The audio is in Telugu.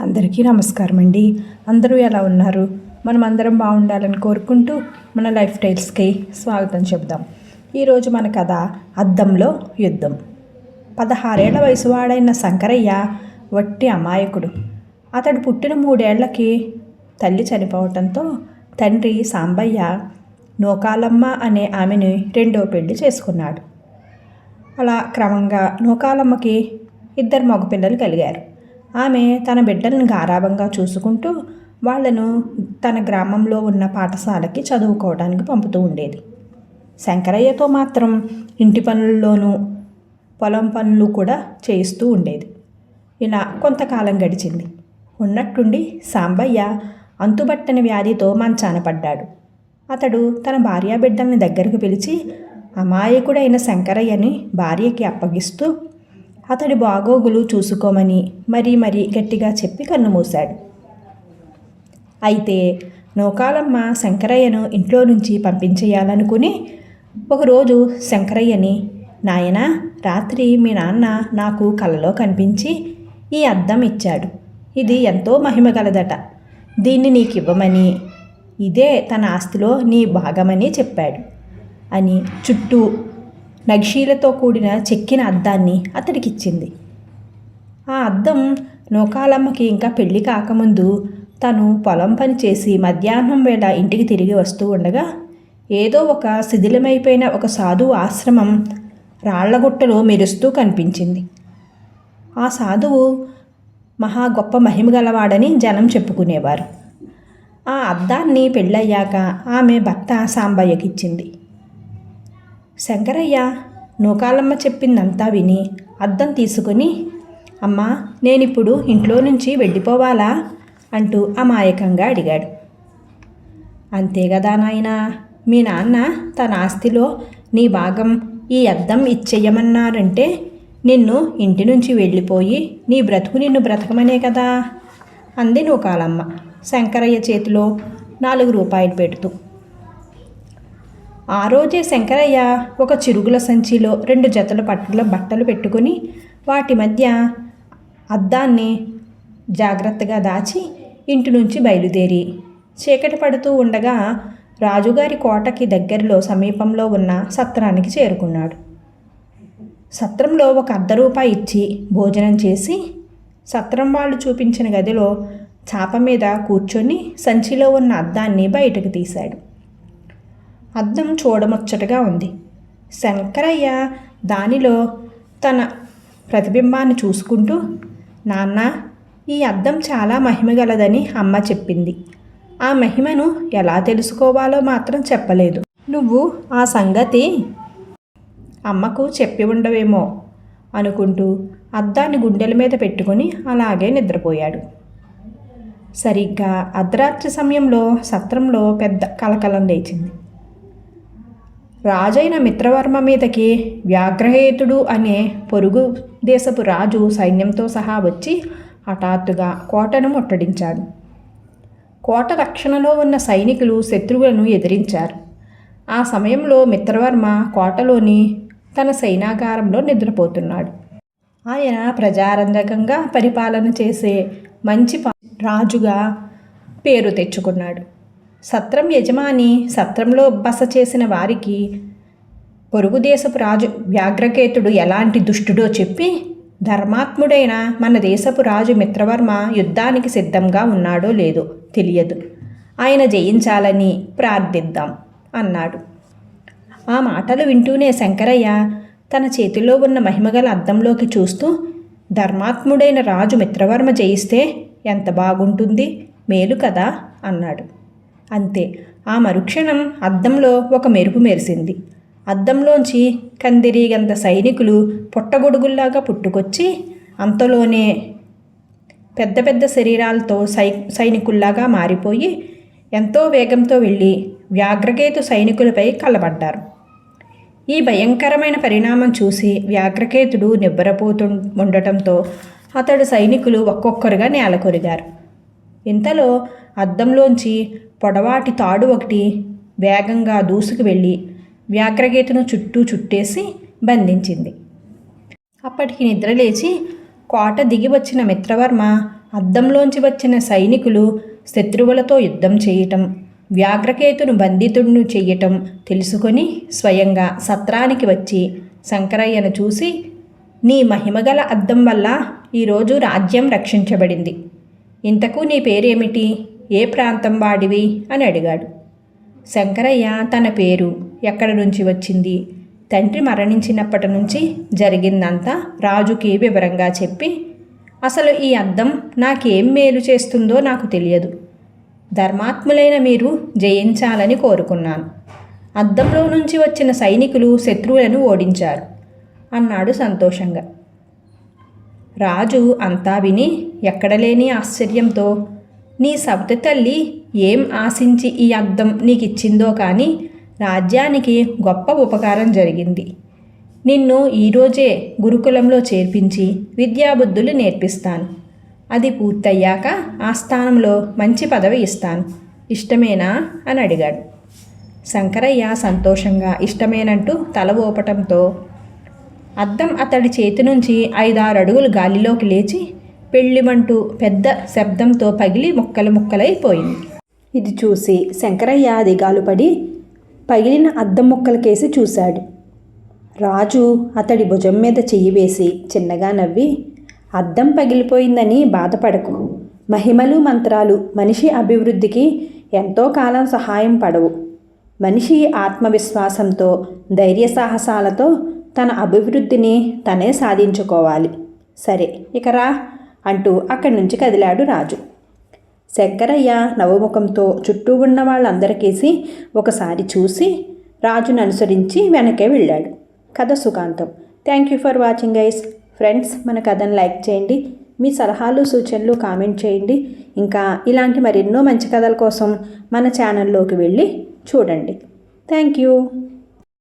అందరికీ నమస్కారం అండి అందరూ ఎలా ఉన్నారు? మనం అందరం బాగుండాలని కోరుకుంటూ మన లైఫ్ స్టైల్స్కి స్వాగతం చెబుదాం. ఈరోజు మన కథ అద్దంలో యుద్ధం. పదహారేళ్ళ వయసు వాడైన శంకరయ్య వట్టి అమాయకుడు. అతడు పుట్టిన మూడేళ్ళకి తల్లి చనిపోవటంతో తండ్రి సాంబయ్య నూకాలమ్మ అనే ఆమెని రెండో పెళ్ళి చేసుకున్నాడు. అలా క్రమంగా నూకాలమ్మకి ఇద్దరు మగపిల్లలు కలిగారు. ఆమె తన బిడ్డలను గారాభంగా చూసుకుంటూ వాళ్ళను తన గ్రామంలో ఉన్న పాఠశాలకి చదువుకోవడానికి పంపుతూ ఉండేది. శంకరయ్యతో మాత్రం ఇంటి పనుల్లోనూ పొలం పనులు కూడా చేయిస్తూ ఉండేది. ఇలా కొంతకాలం గడిచింది. ఉన్నట్టుండి సాంబయ్య అంతుబట్టని వ్యాధితో మంచాన పడ్డాడు. అతడు తన భార్యా బిడ్డల్ని దగ్గరకు పిలిచి అమాయకుడైన శంకరయ్యని భార్యకి అప్పగిస్తూ అతడి బాగోగులు చూసుకోమని మరీ మరీ గట్టిగా చెప్పి కన్నుమూశాడు. అయితే నూకాలమ్మ శంకరయ్యను ఇంట్లో నుంచి పంపించేయాలనుకుని ఒకరోజు శంకరయ్యని నాయన రాత్రి మీ నాన్న నాకు కలలో కనిపించి ఈ అద్దం ఇచ్చాడు. ఇది ఎంతో మహిమగలదట దీన్ని నీకు ఇవ్వమని ఇదే తన ఆస్తిలో నీ భాగమని చెప్పాడు అని చుట్టూ నక్షీలతో కూడిన చెక్కిన అద్దాన్ని అతడికిచ్చింది. ఆ అద్దం నూకాలమ్మకి ఇంకా పెళ్ళి కాకముందు తను పొలం పని చేసి మధ్యాహ్నం వేళ ఇంటికి తిరిగి వస్తూ ఉండగా ఏదో ఒక శిథిలమైపోయిన ఒక సాధువు ఆశ్రమం రాళ్ళగుట్టలో మెరుస్తూ కనిపించింది. ఆ సాధువు మహా గొప్ప మహిమ గలవాడని జనం చెప్పుకునేవారు. ఆ అద్దాన్ని పెళ్ళయ్యాక ఆమె భర్త సాంబయ్యకిచ్చింది. శంకరయ్య నూకాలమ్మ చెప్పిందంతా విని అద్దం తీసుకుని అమ్మా నేనిప్పుడు ఇంట్లో నుంచి వెళ్ళిపోవాలా? అంటూ అమాయకంగా అడిగాడు. అంతే కదా నాయనా మీ నాన్న తన ఆస్తిలో నీ భాగం ఈ అద్దం ఇచ్చేయమన్నారంటే నిన్ను ఇంటి నుంచి వెళ్ళిపోయి నీ బ్రతుకు నిన్ను బ్రతకమనే కదా? అంది నూకాలమ్మ. శంకరయ్య చేతిలో నాలుగు రూపాయలు పెడుతూ ఆ రోజే శంకరయ్య ఒక చిరుగుల సంచిలో రెండు జతల పట్టుల బట్టలు పెట్టుకుని వాటి మధ్య అద్దాన్ని జాగ్రత్తగా దాచి ఇంటి నుంచి బయలుదేరి. చీకటి పడుతూ ఉండగా రాజుగారి కోటకి దగ్గరలో సమీపంలో ఉన్న సత్రానికి చేరుకున్నాడు. సత్రంలో ఒక అర్ధ రూపాయి ఇచ్చి భోజనం చేసి సత్రం వాళ్ళు చూపించిన గదిలో చాప మీద కూర్చొని సంచిలో ఉన్న అద్దాన్ని బయటకు తీశాడు. అద్దం చూడముచ్చటగా ఉంది. శంకరయ్య దానిలో తన ప్రతిబింబాన్ని చూసుకుంటూ నాన్న ఈ అద్దం చాలా మహిమగలదని అమ్మ చెప్పింది. ఆ మహిమను ఎలా తెలుసుకోవాలో మాత్రం చెప్పలేదు. నువ్వు ఆ సంగతి అమ్మకు చెప్పి ఉండవేమో అనుకుంటూ అద్దాన్ని గుండెల మీద పెట్టుకుని అలాగే నిద్రపోయాడు. సరిగ్గా అర్ధరాత్రి సమయంలో సత్రంలో పెద్ద కలకలం లేచింది. రాజైన మిత్రవర్మ మీదకి వ్యాఘ్రహేతుడు అనే పొరుగు దేశపు రాజు సైన్యంతో సహా వచ్చి హఠాత్తుగా కోటను ముట్టడించాడు. కోట రక్షణలో ఉన్న సైనికులు శత్రువులను ఎదిరించారు. ఆ సమయంలో మిత్రవర్మ కోటలోని తన సైనాగారంలో నిద్రపోతున్నాడు. ఆయన ప్రజారంజకంగా పరిపాలన చేసే మంచి రాజుగా పేరు తెచ్చుకున్నాడు. సత్రం యజమాని సత్రంలో బస చేసిన వారికి పొరుగుదేశపు రాజు వ్యాఘ్రకేతుడు ఎలాంటి దుష్టుడో చెప్పి ధర్మాత్ముడైన మన దేశపు రాజు మిత్రవర్మ యుద్ధానికి సిద్ధంగా ఉన్నాడో లేదో తెలియదు. ఆయన జయించాలని ప్రార్థిద్దాం అన్నాడు. ఆ మాటలు వింటూనే శంకరయ్య తన చేతిలో ఉన్న మహిమగల అద్దంలోకి చూస్తూ ధర్మాత్ముడైన రాజు మిత్రవర్మ జయిస్తే ఎంత బాగుంటుంది మేలు కదా అన్నాడు. అంతే. ఆ మరుక్షణం అద్దంలో ఒక మెరుపు మెరిసింది. అద్దంలోంచి కందిరీగంత సైనికులు పుట్టగొడుగుల్లాగా పుట్టుకొచ్చి అంతలోనే పెద్ద పెద్ద శరీరాలతో సై సైనికుల్లాగా మారిపోయి ఎంతో వేగంతో వెళ్ళి వ్యాఘ్రకేతు సైనికులపై కలబడ్డారు. ఈ భయంకరమైన పరిణామం చూసి వ్యాఘ్రకేతుడు నిబ్బరపోతు ఉండటంతో అతడు సైనికులు ఒక్కొక్కరుగా నేలకొరిగారు. ఇంతలో అద్దంలోంచి పొడవాటి తాడు ఒకటి వేగంగా దూసుకు వెళ్ళి వ్యాఘ్రగీతను చుట్టూ చుట్టేసి బంధించింది. అప్పటికి నిద్రలేచి కోట దిగి వచ్చిన మిత్రవర్మ అద్దంలోంచి వచ్చిన సైనికులు శత్రువులతో యుద్ధం చేయటం వ్యాఘ్రకేతును బంధితుడును చెయ్యటం తెలుసుకొని స్వయంగా సత్రానికి వచ్చి శంకరయ్యను చూసి నీ మహిమగల అద్దం వల్ల ఈరోజు రాజ్యం రక్షించబడింది. ఇంతకు నీ పేరేమిటి? ఏ ప్రాంతం వాడివి? అని అడిగాడు. శంకరయ్య తన పేరు ఎక్కడి నుంచి వచ్చింది? తండ్రి మరణించినప్పటి నుంచి జరిగిందంతా రాజుకి వివరంగా చెప్పి అసలు ఈ అద్దం నాకేం మేలు చేస్తుందో నాకు తెలియదు. ధర్మాత్ములైన మీరు జయించాలని కోరుకున్నాను. అద్దంలో నుంచి వచ్చిన సైనికులు శత్రువులను ఓడించారు అన్నాడు సంతోషంగా. రాజు అంతా విని ఎక్కడలేని ఆశ్చర్యంతో నీ సవతి తల్లి ఏం ఆశించి ఈ అద్దం నీకిచ్చిందో కానీ రాజ్యానికి గొప్ప ఉపకారం జరిగింది. నిన్ను ఈరోజే గురుకులంలో చేర్పించి విద్యాబుద్ధులు నేర్పిస్తాను. అది పూర్తయ్యాక ఆ స్థానంలో మంచి పదవి ఇస్తాను. ఇష్టమేనా? అని అడిగాడు. శంకరయ్య సంతోషంగా ఇష్టమేనంటూ తల ఊపటంతో అద్దం అతడి చేతి నుంచి ఐదారు అడుగులు గాలిలోకి లేచి పెళ్ళిమంటూ పెద్ద శబ్దంతో పగిలి ముక్కలు ముక్కలైపోయింది. ఇది చూసి శంకరయ్య దిగాలు పడి పగిలిన అద్దం ముక్కలకేసి చూశాడు. రాజు అతడి భుజం మీద చెయ్యి వేసి చిన్నగా నవ్వి అద్దం పగిలిపోయిందని బాధపడకు. మహిమలు మంత్రాలు మనిషి అభివృద్ధికి ఎంతో కాలం సహాయం పడవు. మనిషి ఆత్మవిశ్వాసంతో ధైర్య సాహసాలతో తన అభివృద్ధిని తనే సాధించుకోవాలి. సరే ఇక రా. అంటూ అక్కడి నుంచి కదిలాడు రాజు. శంకరయ్య నవముఖంతో చుట్టూ ఉన్న వాళ్ళందరికేసి ఒకసారి చూసి రాజును అనుసరించి వెనకే వెళ్ళాడు. కథ సుఖాంతం. Thank you for watching guys friends మన కథను లైక్ చేయండి. మీ సలహాలు సూచనలు కామెంట్ చేయండి. ఇంకా ఇలాంటి మరెన్నో మంచి కథల కోసం మన ఛానల్లోకి వెళ్ళి చూడండి. Thank you